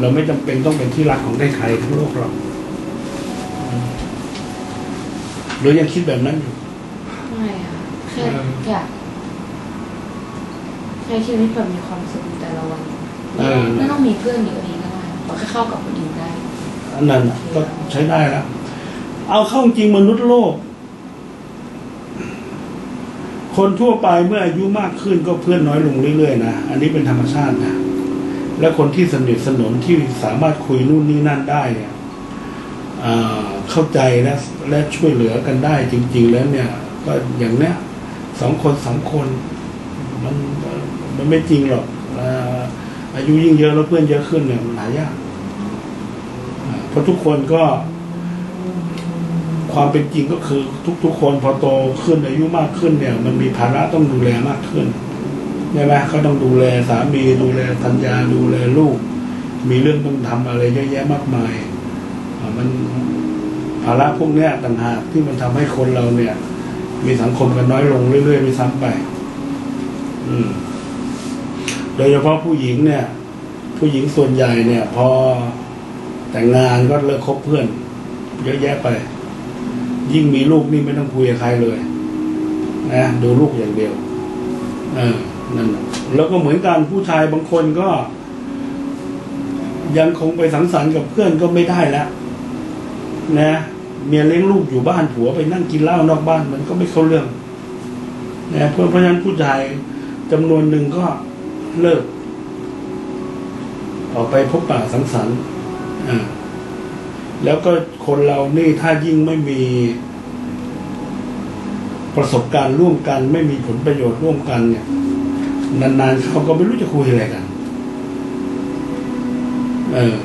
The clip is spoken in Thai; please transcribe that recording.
เราไม่จำเป็นต้องเป็นที่รักของได้ใครทั้งโลกหรอกอืมหรือยังคิดแบบนั้นอยู่ไม่อะแค่เอออยากใช้ชีวิตแบบมีความสุขแต่ละวันเออไม่ต้องมีเพื่อนเยอะนี้ก็ได้ขอแค่เข้ากับคนอื่นได้อันนั้นน่ะก็ใช้ได้แล้วเอาเข้าจริงมนุษย์โลก คนทั่วไปเมื่ออายุมากขึ้นก็เพื่อนน้อยลงเรื่อยๆนะ อันนี้เป็นธรรมชาตินะ และคนที่สนิทสนมที่สามารถคุยนู่นนี่นั่นได้เนี่ยเข้าใจและและช่วยเหลือกันได้จริง ๆ แล้วเนี่ย ก็อย่างเนี้ยสองคนสามคน มันมันไม่จริงหรอกอาอายุยิ่งเยอะแล้วเพื่อนเยอะขึ้นเนี่ยมันหายากเพราะทุกคนก็ความเป็นจริงก็คือทุกๆคนพอโตขึ้นอายุมากขึ้นเนี่ย มันมีภาระต้องดูแลมากขึ้น ใช่ไหมเขาต้องดูแลสามีดูแลภรรยาดูแลลูก มีเรื่องต้องทำอะไรเยอะแยะมากมายมันภาระพวกเนี้ยต่างหากที่มันทำให้คนเราเนี่ย มีสังคมกันน้อยลงเรื่อยๆไปซ้ำไป อืม โดยเฉพาะผู้หญิงเนี่ย ผู้หญิงส่วนใหญ่เนี่ย พอแต่งงานก็เลิกคบเพื่อน เยอะแยะไป ยิ่งมีลูกนี่ไม่ต้องคุยกับใครเลยนะดูลูกอย่างเดียว เออ นั่นแล้วก็เหมือนกันผู้ชายบางคนก็ ยังคงไปสังสรรค์กับเพื่อนก็ไม่ได้แล้ว นะเมียเลี้ยงลูกอยู่บ้านผัวไปนั่งกินเหล้านอกบ้านมันก็ไม่เข้าเรื่องนะเพราะเพราะฉะนั้นผู้ชายจำนวนหนึ่งก็เลิก ออกไปพบปะสังสรรค์อ่าแล้วก็คนเรานี่ถ้ายิ่งไม่มีประสบการณ์ร่วมกัน ไม่มีผลประโยชน์ร่วมกันเนี่ย นานๆเขาก็ไม่รู้จะคุยอะไรกัน เออ